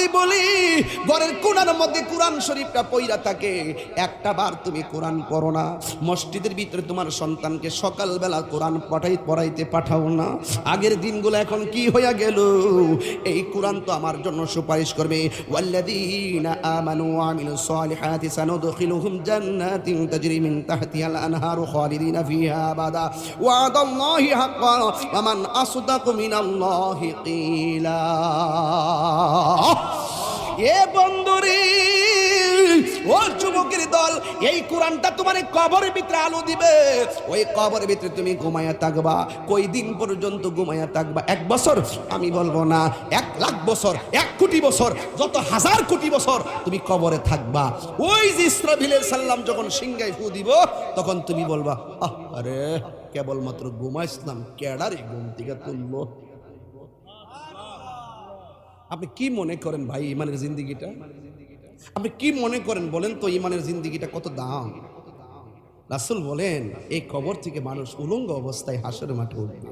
আগেই বলি, ঘরের কোনার মধ্যে কোরআন শরীফটা পইরা থাকে। একটা বার তুমি কোরআন পড়ো না, মসজিদের ভিতরে তোমার সন্তানকে সকালবেলা কোরআন পড়াই পড়াইতে পাঠাও না। আগের দিনগুলো এখন কি হইয়া গেল? এই কোরআন তো আমার জন্য সুপারিশ করবে। ওয়াল্লাযীনা আমানু মিন মান এ বন্ধুরে ও যুবকের দল, এই কোরআনটা তোমার কবরের ভিতরে আলো দিবে। ওই কবরের ভিতরে তুমি ঘুমায়া থাকবা। কই দিন পর্যন্ত ঘুমায়া থাকবা? এক বছর? আমি বলব না। এক লাখ বছর, এক কোটি বছর, যত হাজার কোটি বছর তুমি কবরে থাকবা। ওই যে ইসরাফিলের সাল্লাম যখন সিংগায় ফু দিব, তখন তুমি বলবা, আহ, আরে, কেবলমাত্র ঘুমাইছিলাম। কেডারে ঘুম থেকে তুললো? আপনি কি মনে করেন ভাই ইমানের জিন্দিগিটা? আপনি কি মনে করেন বলেন তো ইমানের জিন্দিগিটা কত দাম? রাসুল বলেন, এই কবর থেকে মানুষ উলঙ্গ অবস্থায় হাসের মাঠে উঠবে।